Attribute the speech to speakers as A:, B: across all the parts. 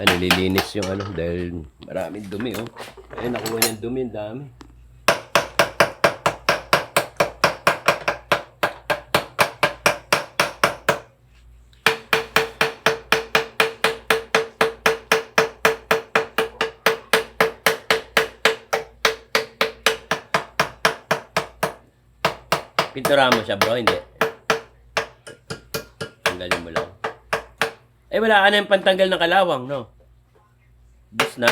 A: Ay, nililinis yung ano dahil maraming dumi oh. Ay, nakuha niyang dumi, dami. Pintura mo siya bro, hindi. Tanggalin mo lang. Eh wala ka na yung pantanggal ng kalawang, no? Bus na.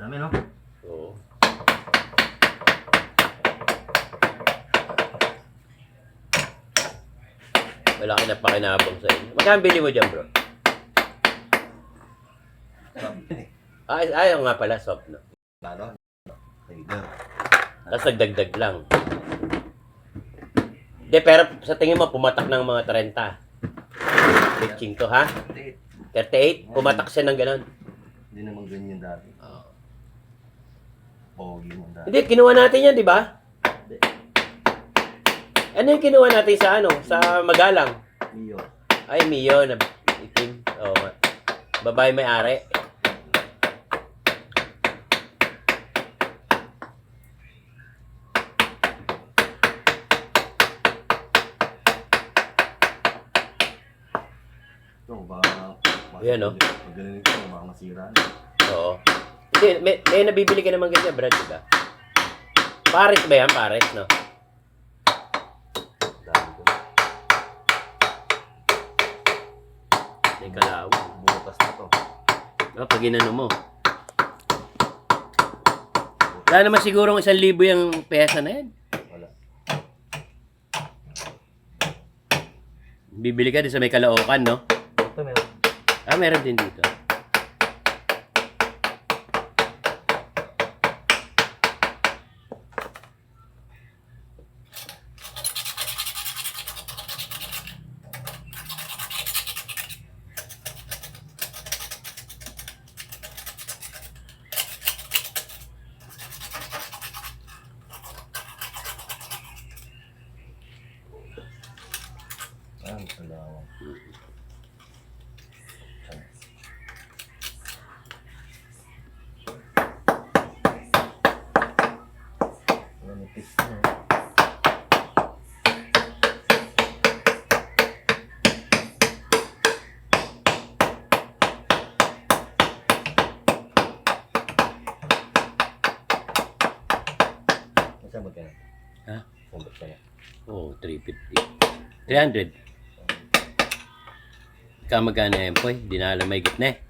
B: Dami, no?
A: Oo. Wala ka na pakinabang sa inyo. Magkano bili mo dyan, bro? Ay, ayaw nga pala, soft na.
B: Ano? Tiger.
A: Tapos nagdagdag lang. Hindi, pero sa tingin mo, pumatak ng mga 30. Pitching to, ha? 38? Pumatak siya ng ganon.
B: Hindi naman ganyan dati. Pogi mo dati.
A: Hindi, kinuha natin yan, di ba? Ano yung kinuha natin sa ano? Sa Magalang?
B: Mio.
A: Ay, Mio, na itim. Oo nga. Babae may ari.
B: Ito, baka...
A: Yan, no?
B: Pag ganun ito, baka masira.
A: Oo. Hindi, may, may nabibili ka naman ganyan, Brad, di ba? Pares ba yan? Pares, no? May kalawang.
B: Butas na to.
A: Oh, pag inano mo. Wala naman sigurong isang libo yung pesa na yan.
B: Wala.
A: Bibili ka din sa may kalaukan, no?
B: Ito meron.
A: Ah, meron din dito.
B: Ah, kalawang. Manipis na. Ba ka na?
A: Ha?
B: Ba ka na?
A: Oh, 350. 300. Ikaw magkano yan, Poy? Di na alam may gitna eh.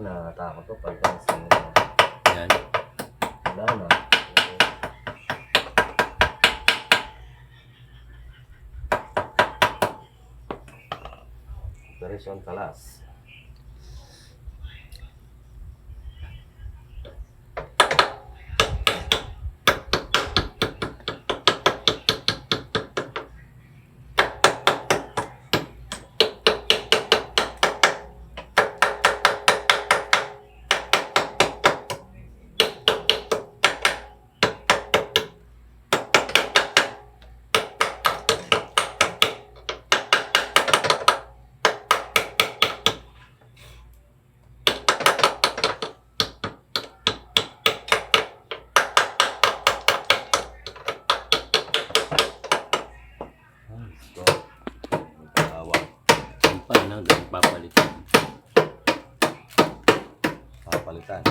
B: Nakakatakot to. Pag pansin mo.
A: Yan.
B: Wala na. Operation Talas. Ah, ito. Magkakawang.
A: Yung pa lang, ganun papalitan.
B: Papalitan.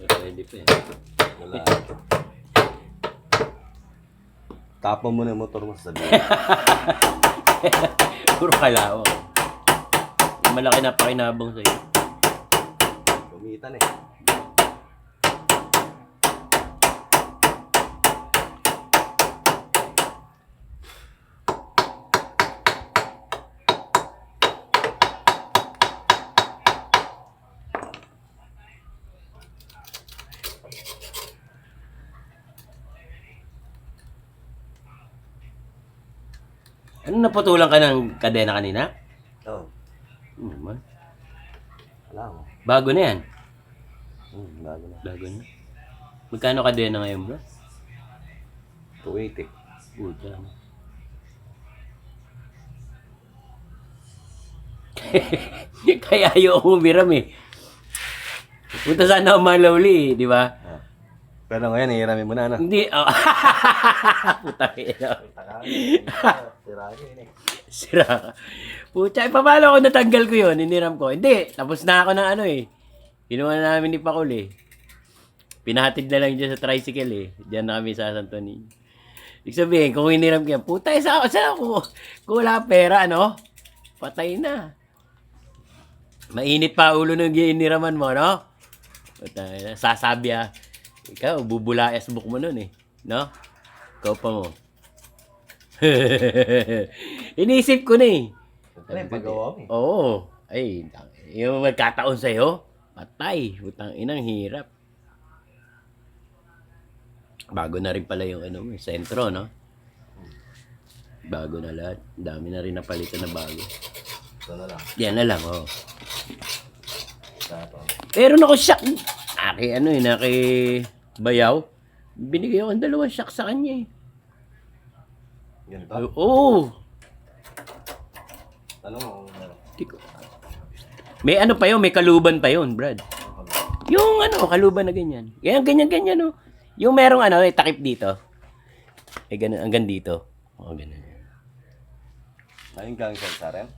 A: So, pwede pa eh.
B: Wala. Tapon mo na yung motor mo sa sabihin.
A: Puro. Yung malaki na pakinabang sa'yo.
B: Gumitan eh.
A: Ano naputulan ka ng kadena kanina?
B: Oo.
A: Hmm, naman.
B: Wala mo.
A: Bago na yan.
B: Hmm, bago na.
A: Bago na. Magkano kadena ngayon, bro?
B: 280.
A: Puta. Kaya ayaw umiram eh. Punta sana ako malawli eh, di ba?
B: Pero ngayon, ihiramin mo na, ano?
A: Hindi. Oh. Puta ina.
B: Eh.
A: Sira. Pucha, eh, paano ako natanggal ko yun? Iniram ko. Hindi, tapos na ako ng ano eh. Ginawa na namin ni Pakul eh. Pinahatid na lang dyan sa tricycle eh. Diyan na kami sa Santo Niño. Ibig sabihin, kung hiniram ko yan, puta, isa ako, saan ako? Kung wala pera, ano? Patay na. Mainit pa ulo ng giniraman mo, no? Puta, sasabi ah. Ikaw, bubulayas book mo nun eh. No? Ikaw pa mo. Inisip ko na eh.
B: Ano yung paggawa mo eh?
A: Oo. Ay, yung magkataon sa'yo, patay. Putang inang hirap. Bago na rin pala yung ano, mo, sentro, no? Bago na lahat. Dami na rin napalitan na bago.
B: Ito na lang.
A: Yan na lang, oh.
B: Ito.
A: Pero ako shock. Aki, ano eh, naki bayaw. Binigay ako ng dalawang shock sa kanya eh.
B: Ganito?
A: Oo. Oh,
B: Ano mo?
A: May ano pa yun, may kaluban pa yun, Brad. Yung ano, kaluban na ganyan. Ganyan, ganyan, ganyan, no. Yung merong ano, eh, takip dito. Eh, ganun, hanggang dito. Oo, ganun.
B: Ayun gang sa sa rin?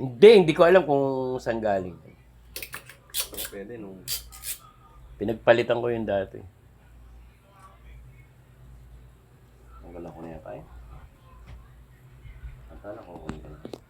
A: Hindi, hindi ko alam kung saan galing.
B: Pwede nung...
A: Pinagpalitan ko yun dati.
B: Ang gala ko na yata eh. Akala ko kung ganito.